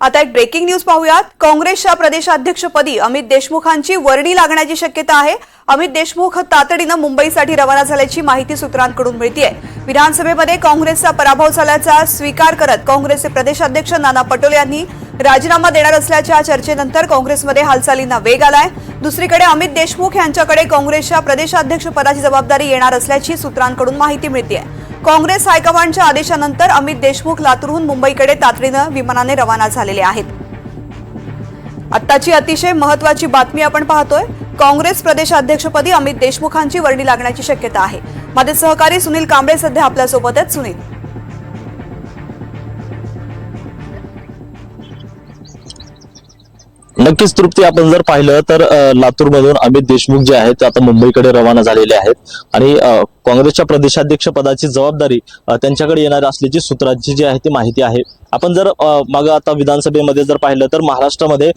आता एक breaking news पाहूयात. काँग्रेसच्या प्रदेशाध्यक्षपदी अमित देशमुखांची वर्णी लागण्याची शक्यता आहे. अमित देशमुख तातडीनं मुंबईसाठी रवाना झाल्याची माहिती सूत्रांकडून मिळतीये. विधानसभेमध्ये काँग्रेसचा पराभव झाल्याचा स्वीकार करत काँग्रेसचे प्रदेशाध्यक्ष नाना पटोले यांनी राजीनामा देणार असल्याच्या चर्चेनंतर काँग्रेसमध्ये हालचालींना वेग आलाय. दुसरीकडे अमित देशमुख यांच्याकडे काँग्रेसच्या प्रदेशाध्यक्षपदाची जबाबदारी येणार असल्याची सूत्रांकडून माहिती मिळतीये. काँग्रेस हायकमांडच्या आदेशानंतर अमित देशमुख लातूरहून मुंबईकडे तातडीनं विमानाने रवाना झालेले आहेत. आत्ताची अतिशय महत्वाची बातमी आपण पाहतोय. काँग्रेस प्रदेशाध्यक्षपदी अमित देशमुखांची वर्णी लागण्याची शक्यता आहे. माझे सहकारी सुनील कांबळे सध्या आपल्यासोबत आहेत सुनील. नक्कीच तृप्ती. आपण जर पाहिलं तर लातूरमधून अमित देशमुख जे आहेत ते आता मुंबईकडे रवाना झालेले आहेत. आणि काँग्रेसच्या प्रदेशाध्यक्ष पदाची जबाबदारी त्यांच्याकडे येणार असल्याची सूत्रांची जी आहे ती माहिती आहे. आपण जर मागं आता विधानसभेमध्ये जर पाहिलं तर महाराष्ट्रामध्ये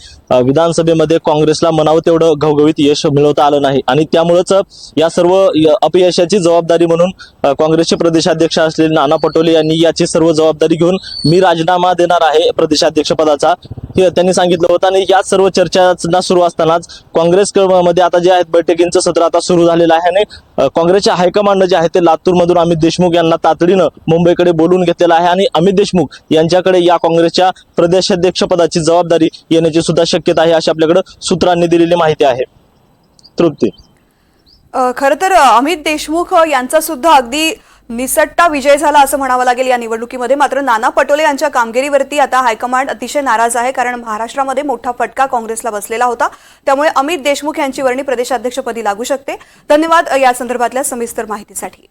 विधानसभेमध्ये काँग्रेसला म्हणावं तेवढं घवघवीत यश मिळवता आलं नाही. आणि त्यामुळेच या सर्व य- अपयशाची जबाबदारी म्हणून काँग्रेसचे प्रदेशाध्यक्ष असलेले नाना पटोले यांनी याची सर्व जबाबदारी घेऊन मी राजीनामा देणार आहे प्रदेशाध्यक्ष पदाचा. हे त्यांनी सांगितलं होतं. आणि या सर्व चर्चा सुरू असतानाच काँग्रेस मध्ये आता जे आहेत बैठकींचं सत्र आता सुरू झालेलं आहे. आणि काँग्रेसच्या काँग्रेसचे हायकमांड जे आहे ते लातूरमधून अमित देशमुख यांना तातडीनं मुंबईकडे बोलून घेतलेलं आहे. आणि अमित देशमुख यांच्याकडे या काँग्रेसच्या प्रदेशाध्यक्ष पदाची जबाबदारी येण्याची सुद्धा शक्यता आहे अशी आपल्याकडे सूत्रांनी दिलेली माहिती आहे. तृप्ती. खर तर अमित देशमुख यांचा सुद्धा अगदी निसट्टा विजय झाला असं म्हणावं लागेल या निवडणुकीमध्ये. मात्र नाना पटोले यांच्या कामगिरीवरती आता हायकमांड अतिशय नाराज आहे कारण महाराष्ट्रामध्ये मोठा फटका काँग्रेसला बसलेला होता. त्यामुळे अमित देशमुख यांची वर्णी प्रदेशाध्यक्षपदी लागू शकते. धन्यवाद या संदर्भातल्या सविस्तर माहितीसाठी.